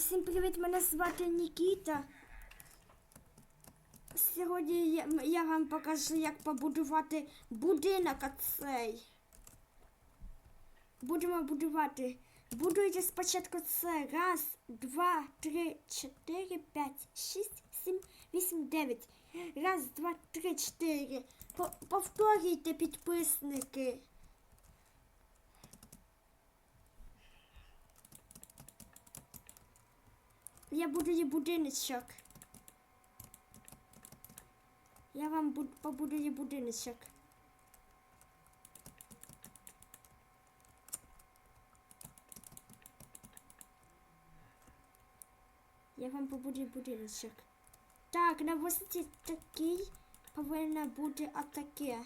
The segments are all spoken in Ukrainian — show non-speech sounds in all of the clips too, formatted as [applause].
Усім привіт, мене звати Нікіта. Сьогодні я, я вам покажу, як побудувати будинок оцей. Будемо будувати. Будуйте спочатку це. Раз, два, три, чотири, п'ять, шість, сім, вісім, дев'ять. Раз, два, три, чотири. По- Повторюйте, підписники. Я буду будую будиночок. Я вам буд- побудую будиночок. Я вам побудую будиночок. Так, на висоті такий повинна бути отаке.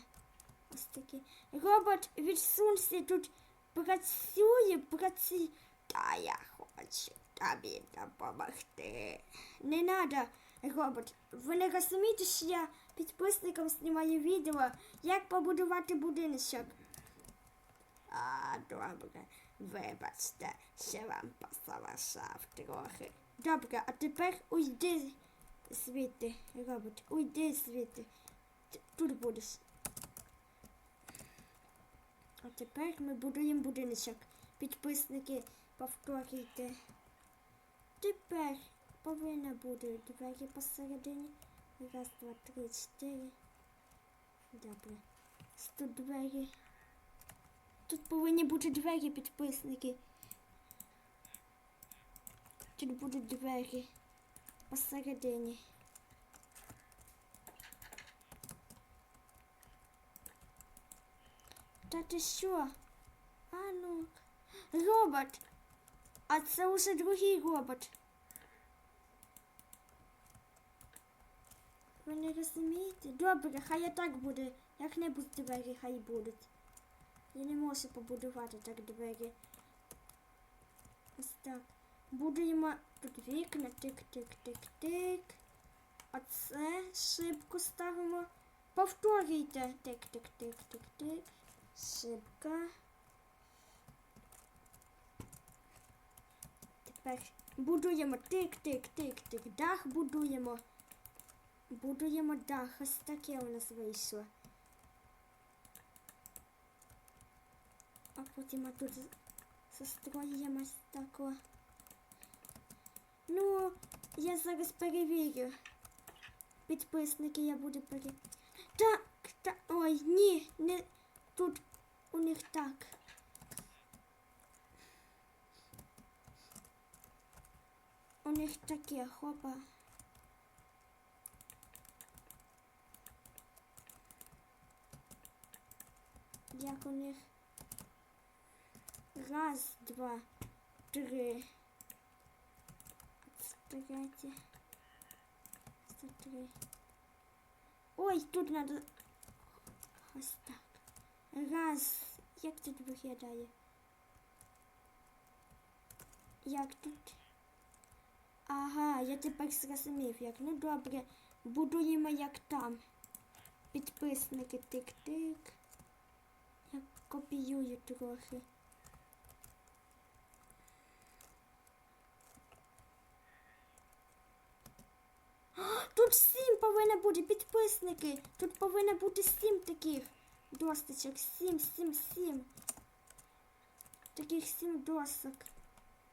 Ось таке. Робот, відсунься тут працює, працює. Та я хочу тобі допомогти. Не надо, робот. Ви не розумієте, що я підписникам знімаю відео, як побудувати будиночок. А, добре. Вибачте, що вам посовашав трохи. Добре, а тепер уйди звідти, робот. Уйди звідти. Тут будеш. А тепер ми будуємо будиночок. Підписники, повторюйте. Тепер повинна бути двері посередині. Раз, два, три, чотири. Добре. Тут двері. Тут повинні бути двері, підписники. Тут будуть двері посередині. Та ти що? А ну. Робот! А це уже другий робот. Ви не розумієте? Добре, хай і так буде. Як-небудь двері хай будуть. Я не можу побудувати так двері. Ось так. Будуємо тут вікна, тик-тик-тик-тик. Оце шибку ставимо. Повторюйте. Тик-тик-тик-тик-тик. Шибка. Тепер будуємо тик-тик-тик-тик. Дах будуємо. Будуємо дах. Ось таке у нас вийшло. А потім тут застроїмо ось тако. Ну, я зараз перевірю. Підписники я буду перевіряти. Так, так, ой, ні, не тут у них так. У них таке, хопа. Як у них раз, два, три. Це три. Ой, тут надо. Ось так. Раз. Як тут виглядає? Як тут? Ага, я тепер зрозумів, як. Ну добре, будуємо як там. Підписники тик-тик. Я копіюю трохи. Тут сім повинно бути підписники. Тут повинно бути сім таких досточок. Сім, сім, сім. Таких сім досок.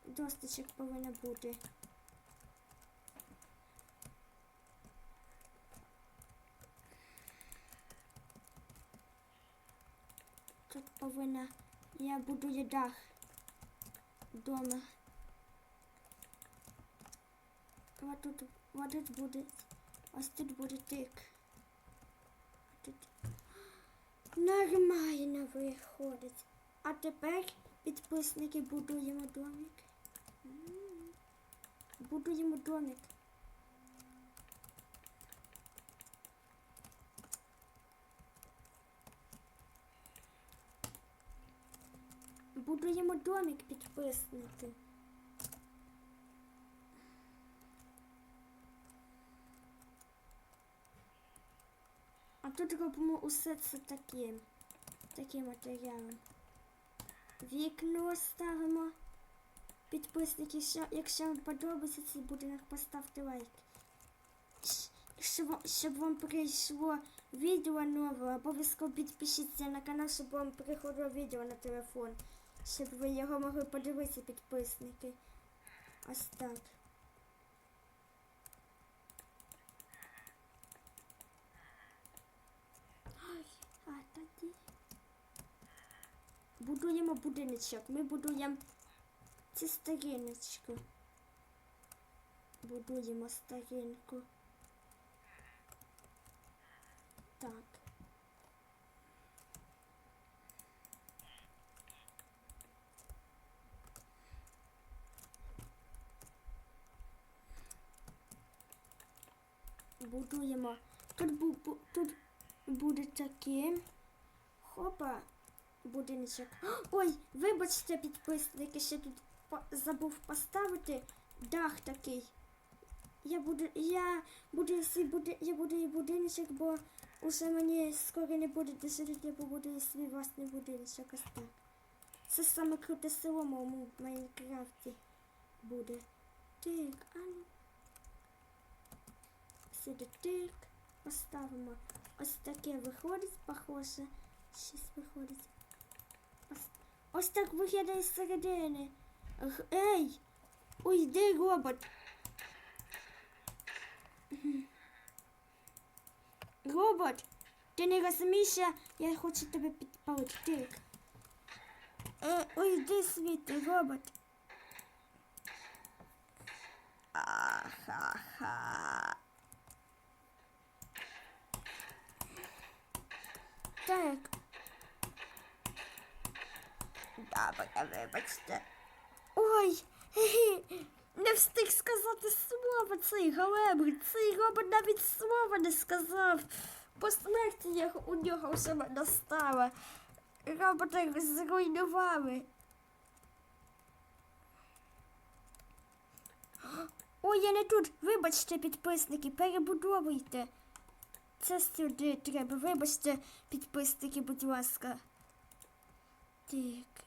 Досточок повинно бути. Тут повинна. Я будую дах дома. Вот тут, вот тут буде. Ось тут буде тик. Тут нормально виходить. А тепер підписники будуємо домик. Будуємо домик. Будуємо домик підписники. А тут робимо усе це таким, таким матеріалом. Вікно ставимо. Підписники, якщо, якщо вам подобається цей будинок, поставте лайк. Щоб, вам- щоб вам прийшло відео нове, обов'язково підпишіться на канал, щоб вам приходило відео на телефон. Щоб ви його могли подивитися, підписники. Ось так. Ай, а тоді. Будуємо будиночок. Ми будуємо це стариночку. Будуємо старинку. Так. Будуємо. Тут, бу, бу- тут буде таке. Хопа. Будиночок. [gasps] Ой, вибачте, підписники, ще тут забув поставити дах такий. Я буду, я буду свій буди, я буду і будиночок, бо уже мені скоро не буде де жити, я побудую свій власний будиночок. Ось так. Це саме круте село в Майнкрафті буде. Так, а ну. Сюди тик. Поставимо. Ось таке виходить, похоже. Щось виходить. Ось, ось так виглядає з середини. Ей! Ой, де робот? Робот, ти не розумієш, я хочу тебе підпалити. Тик. Е, ой, де світи, робот? Ахаха. Так. Добре, вибачте. Ой, [laughs] не встиг сказати слово цей галебрик. Цей робот навіть слова не сказав. По смерті у нього вже настала. Робота зруйнували. Ой, я не тут. Вибачте, підписники, перебудовуйте. Це сюди треба. Вибачте, підписники, будь ласка. Так.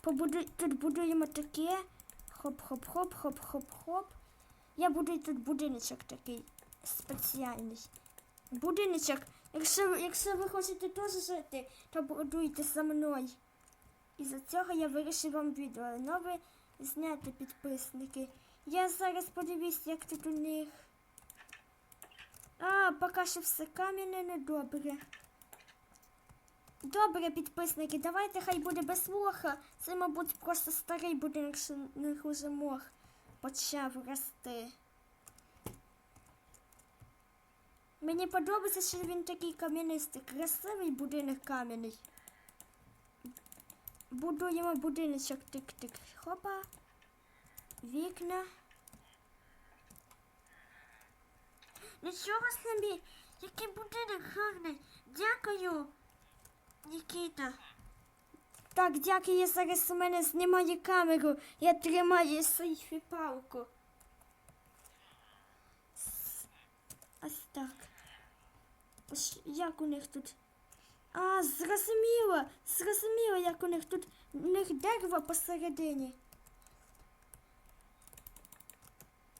Побуду... Тут будуємо таке. Хоп-хоп-хоп, хоп-хоп-хоп. Я буду тут будиночок такий спеціальний. Будиночок. Якщо, якщо ви хочете теж жити, то будуйте за мною. І за цього я вирішив вам відео нове зняти підписники. Я зараз подивлюсь, як тут у них. А, поки що все кам'яне недобре. Добре, підписники, давайте хай буде без моха. Це, мабуть, просто старий будинок, що не хуже мох почав рости. Мені подобається, що він такий кам'янистий, красивий будинок кам'яний. Будуємо будиночок тик-тик. Хопа. Вікна. Нічого собі, який будинок гарний. Дякую, Нікіта. Так, дякую, зараз у мене знімає камеру. Я тримаю сейфі палку. Ось так. Як у них тут? А, зрозуміло, зрозуміло, як у них тут у них дерево посередині.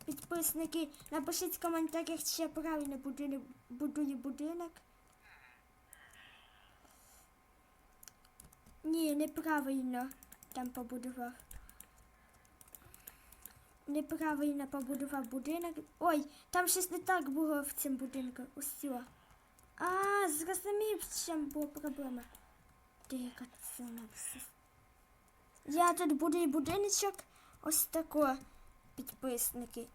Підписники, напишіть в коментарях, чи я правильно будую, будую будинок. Ні, неправильно там побудував. Неправильно побудував будинок. Ой, там щось не так було в цьому будинку. Усьо. А, зрозумів, в чому була проблема. Дика це все. Я тут буду будиночок. Ось тако, підписники.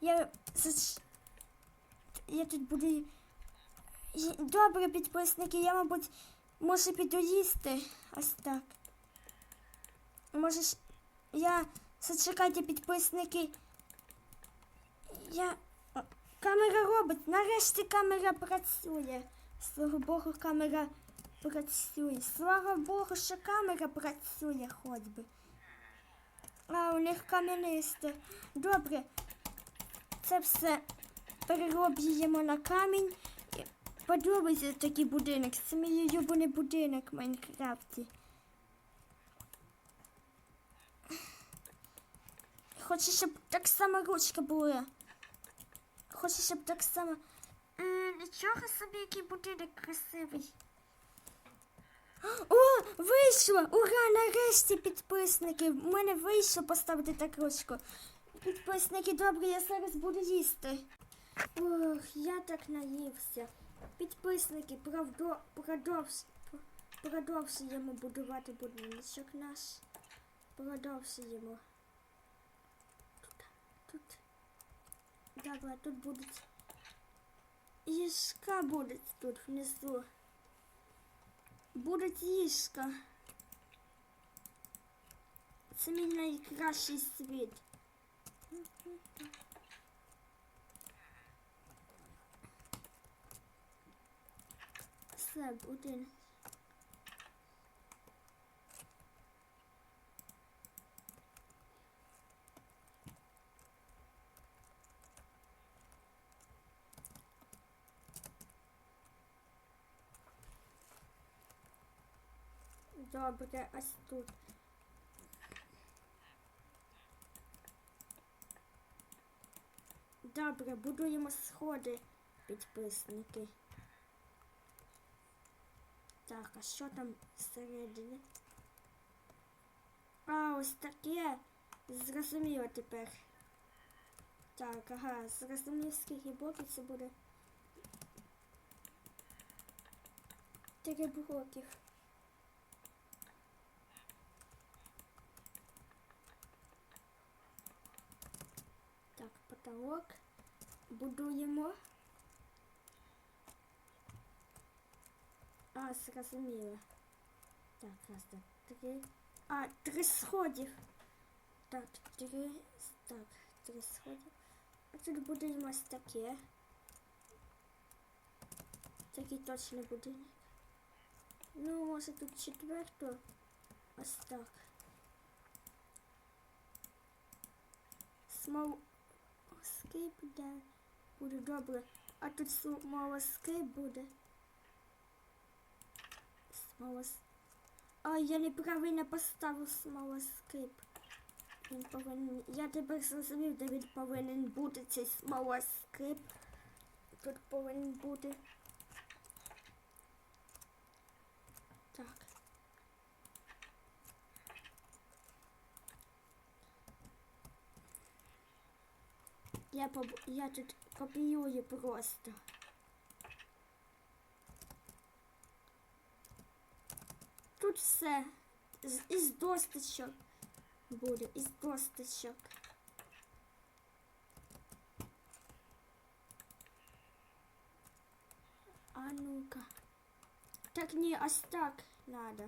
Я. Я тут буду. Добре, підписники, я, мабуть, можу піду їсти. Ось так. Можеш. Я. Зачекайте, підписники. Я. Камера робить. Нарешті камера працює. Слава Богу, камера працює. Слава Богу, що камера працює хоч би. А, у них кам'янисте. Добре. Це все перероблюємо на камінь. Подобається такий будинок. Це мій улюблений будинок в Майнкрафті. Хочу, щоб так само ручка була. Хочу, щоб так само. Нічого собі, який будинок красивий. О, вийшло! Ура! Нарешті підписники! У мене вийшло поставити так ручку. Підписники, добре, я зараз буду їсти. Ох, я так наївся. Підписники, правдо, продовж, продовжуємо будувати будиночок наш. Продовжуємо. Тут, тут. Добре, тут будуть. Їжка буде тут внизу. Будуть їжка. Це мій найкращий світ. Все буде. Добре, ось тут. Добре, будуємо сходи, підписники. Так, а що там всередині? А, ось таке. Зрозуміло тепер. Так, ага, зрозумів, скільки блоків це буде. Три блоків. потолок. Будуємо. А, зрозуміло. Так, раз, два, три. А, три сходів. Так, три. Так, три сходів. А тут будемо ось таке. Такий точно будинок. Ну, може тут четверту. Ось так. Смол скейп буде. Буде добре. А тут смола скейп буде. Смола с- А, я неправильно поставив смола скейп. Він повинен. Я тепер зрозумів, де він повинен бути цей скейп. Тут повинен бути. Так. Я, поб... я тут копіюю просто. Тут все з, із досточок буде, із досточок. А ну-ка. Так ні, ось так надо.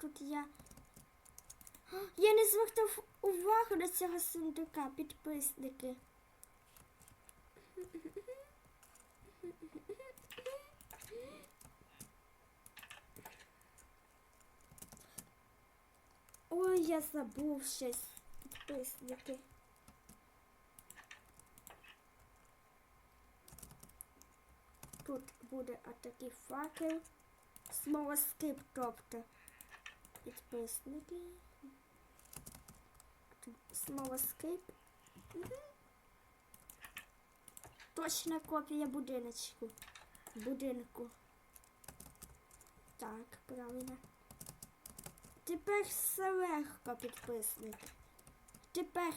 Тут я. Я не звертав увагу до цього сундука, підписники. Ой, я забув щось, підписники. Тут буде отакий факел. Смолоскип, тобто. Підписники. Тут смолоскип. Мгм. Точна копія будиночку. Будинку. Так, правильно. Тепер все легко, підписник. Тепер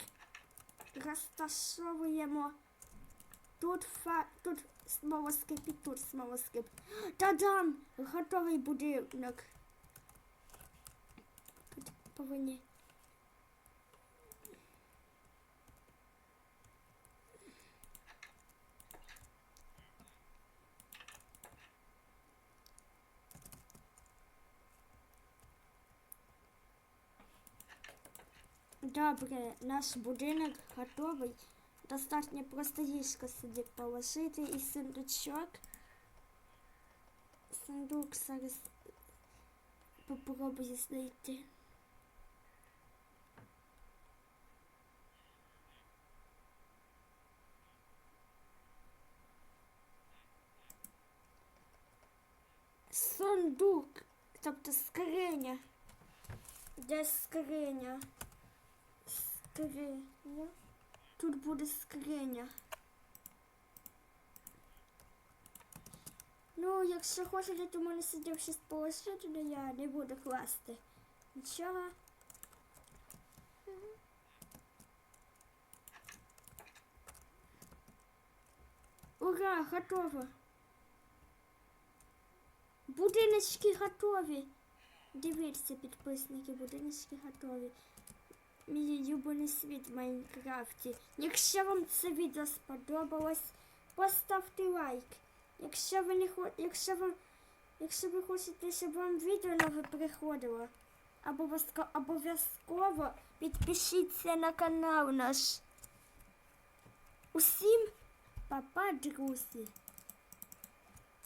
розташовуємо тут фа... тут смолоскип і тут смолоскип. Та-дам! Готовий будинок. Повинні. Добре, наш будинок готовий. Достатньо просто ліжко сюди положити і сундучок. Сундук зараз попробую знайти. Сундук, тобто скриня. Де скриня? Скриня. Тут буде скриня. Ну, якщо хочете, то мене сидів щось положити, але я не буду класти. Нічого. Ура, готово. Будиночки готові. Дивіться, підписники, будиночки готові. Мій улюблений світ в Майнкрафті. Якщо вам це відео сподобалось, поставте лайк. Якщо ви не якщо ви... якщо ви хочете, щоб вам відео нове приходило, обов'язково обов'язково підпишіться на канал наш. Усім па-па, друзі!